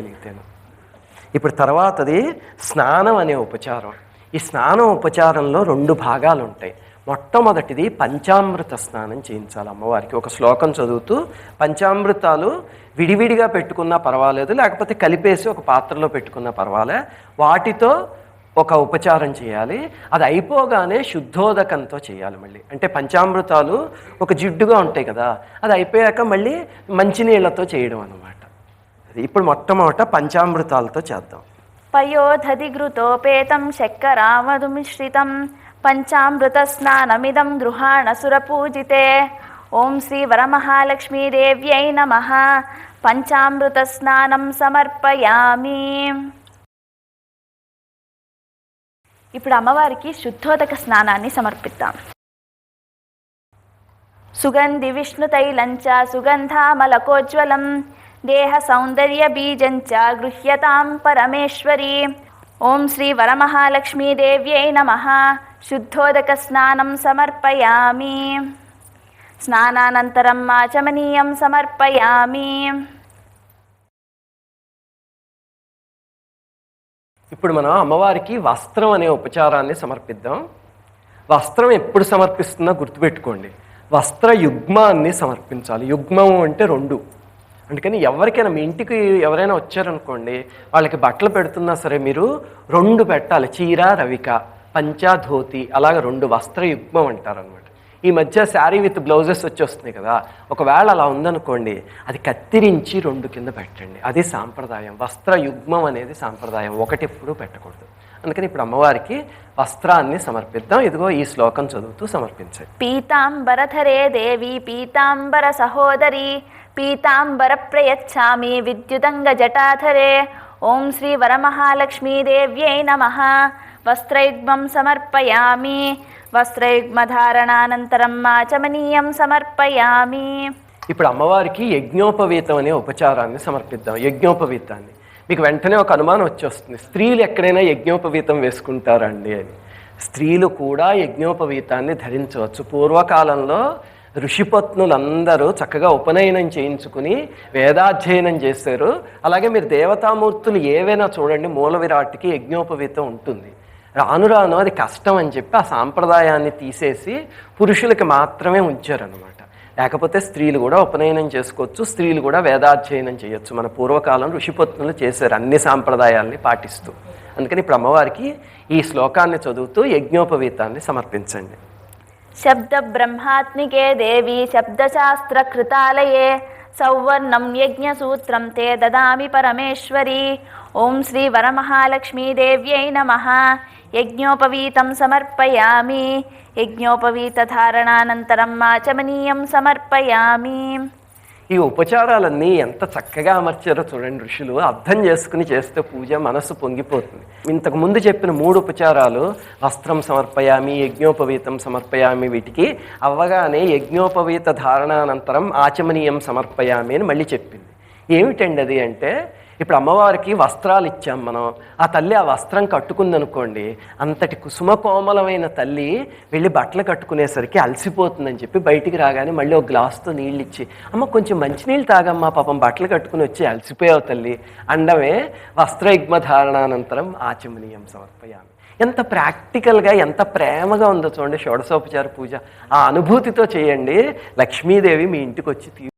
చేయగలిగితేను. ఇప్పుడు తర్వాతది స్నానం అనే ఉపచారం. ఈ స్నానం ఉపచారంలో రెండు భాగాలు ఉంటాయి మొట్టమొదటిది పంచామృత స్నానం చేయించాలి అమ్మవారికి. ఒక శ్లోకం చదువుతూ పంచామృతాలు విడివిడిగా పెట్టుకున్నా పర్వాలేదు లేకపోతే కలిపేసి ఒక పాత్రలో పెట్టుకున్నా పర్వాలే. వాటితో ఒక ఉపచారం చేయాలి. అది అయిపోగానే శుద్ధోదకంతో చేయాలి మళ్ళీ. అంటే పంచామృతాలు ఒక జిడ్డుగా ఉంటాయి కదా అది అయిపోయాక మళ్ళీ మంచినీళ్ళతో చేయడం అన్నమాట. ఇప్పుడు మొట్టమొదట పంచామృతాలతో చేద్దాం. పయోధధిఘృతోపేతం పంచామృత స్నానమిదం గృహాణ సురపూజితే ఓం శ్రీ వరమహాలక్ష్మీదేవ్యై నమ. పంచామృత స్నానం సమర్పయామి. ఇప్పుడు అమ్మవారికి శుద్ధోదక స్నానాన్ని సమర్పిద్దాం. సుగంధి విష్ణు తైలంచ సుగంధామలకోజ్వలం దేహ సౌందర్య బీజంచ గృహ్యతాం పరమేశ్వరి ఓం శ్రీ వరమహాలక్ష్మీదేవ్యై నమ శుద్ధోదక స్నానం సమర్పయామి స్నానానంతరం ఆచమనీయం సమర్పయామి ఇప్పుడు మనం అమ్మవారికి వస్త్రం అనే ఉపచారాన్ని సమర్పిద్దాం. వస్త్రం ఎప్పుడు సమర్పిస్తున్నా గుర్తుపెట్టుకోండి. వస్త్ర యుగ్మాన్ని సమర్పించాలి. యుగ్మం అంటే రెండు. అందుకని ఎవరికైనా మీ ఇంటికి ఎవరైనా వచ్చారనుకోండి వాళ్ళకి బట్టలు పెడుతున్నా సరే మీరు రెండు పెట్టాలి. చీర రవిక పంచా ధోతి అలాగ రెండు వస్త్ర యుగ్మం అంటారనమాట. ఈ మధ్య శారీ విత్ బ్లౌజెస్ వచ్చి వస్తున్నాయి కదా ఒకవేళ అలా ఉందనుకోండి అది కత్తిరించి రెండు కింద పెట్టండి. అది సాంప్రదాయం. వస్త్ర యుగ్మం అనేది సాంప్రదాయం. ఒకటి ఎప్పుడూ పెట్టకూడదు. అందుకని ఇప్పుడు అమ్మవారికి వస్త్రాన్ని సమర్పిద్దాం. ఇదిగో ఈ శ్లోకం చదువుతూ సమర్పించండి. పీతాంబరధరే దేవి పీతాంబర సహోదరి పీతాంబర ప్రయచ్ఛామి విద్యుదంగ జటాధరే. ఓం శ్రీ వరమహాలక్ష్మీదేవ్యై నమ. వస్త్రయుగ్మం సమర్పయామి. వస్త్రయుగ్మధారణానంతరం ఆచమనీయం సమర్పయామి. ఇప్పుడు అమ్మవారికి యజ్ఞోపవీతం అనే ఉపచారాన్ని సమర్పిద్దాం. యజ్ఞోపవీతాన్ని. మీకు వెంటనే ఒక అనుమానం వచ్చేస్తుంది. స్త్రీలు ఎక్కడైనా యజ్ఞోపవీతం వేసుకుంటారండి అని. స్త్రీలు కూడా యజ్ఞోపవీతాన్ని ధరించవచ్చు. పూర్వకాలంలో ఋషిపత్నులందరూ చక్కగా ఉపనయనం చేయించుకుని వేదాధ్యయనం చేశారు. అలాగే మీరు దేవతామూర్తులు ఏవైనా చూడండి మూల విరాట్కి యజ్ఞోపవీతం ఉంటుంది. రాను రాను అది కష్టం అని చెప్పి ఆ సాంప్రదాయాన్ని తీసేసి పురుషులకి మాత్రమే ఉంచారనమాట లేకపోతే స్త్రీలు కూడా ఉపనయనం చేసుకోవచ్చు స్త్రీలు కూడా వేదాధ్యయనం చేయొచ్చు. మన పూర్వకాలం ఋషిపత్నులు చేశారు అన్ని సాంప్రదాయాల్ని పాటిస్తూ. అందుకని ఇప్పుడు అమ్మవారికి ఈ శ్లోకాన్ని చదువుతూ యజ్ఞోపవీతాన్ని సమర్పించండి. శబ్ద బ్రహ్మాత్మికే దేవి శబ్దశాస్త్ర కృతాలయే సౌవర్ణం యజ్ఞసూత్రం తే దదామి పరమేశ్వరి. ఓం శ్రీ వరమహాలక్ష్మీదేవ్యై నమ. యజ్ఞోపవీతం సమర్పయామి. యజ్ఞోపవీతధారణానంతరం ఆచమనీయం సమర్పయామి. ఈ ఉపచారాలన్నీ ఎంత చక్కగా అమర్చారో చూడండి ఋషులు. అర్థం చేసుకుని చేస్తే పూజ మనస్సు పొంగిపోతుంది. ఇంతకు ముందు చెప్పిన మూడు ఉపచారాలు వస్త్రం సమర్పయామి యజ్ఞోపవీతం సమర్పయామి వీటికి అవ్వగానే యజ్ఞోపవీత ధారణానంతరం ఆచమనీయం సమర్పయామి అని మళ్ళీ చెప్పింది. ఏమిటండి అది అంటే ఇప్పుడు అమ్మవారికి వస్త్రాలు ఇచ్చాం మనం. ఆ తల్లి ఆ వస్త్రం కట్టుకుందనుకోండి అంతటి కుసుమ కోమలమైన తల్లి వెళ్ళి బట్టలు కట్టుకునేసరికి అలసిపోతుందని చెప్పి బయటికి రాగానే మళ్ళీ ఒక గ్లాస్తో నీళ్ళు ఇచ్చి అమ్మ కొంచెం మంచినీళ్ళు తాగమ్మా పాపం బట్టలు కట్టుకుని వచ్చి అలసిపోయావు తల్లి. అండమే వస్త్రయుగ్మ ధారణానంతరం ఆచమనీయం సమర్పయామి. ఎంత ప్రాక్టికల్గా ఎంత ప్రేమగా ఉందో చూడండి షోడశోపచార పూజ. ఆ అనుభూతితో చేయండి. లక్ష్మీదేవి మీ ఇంటికి వచ్చి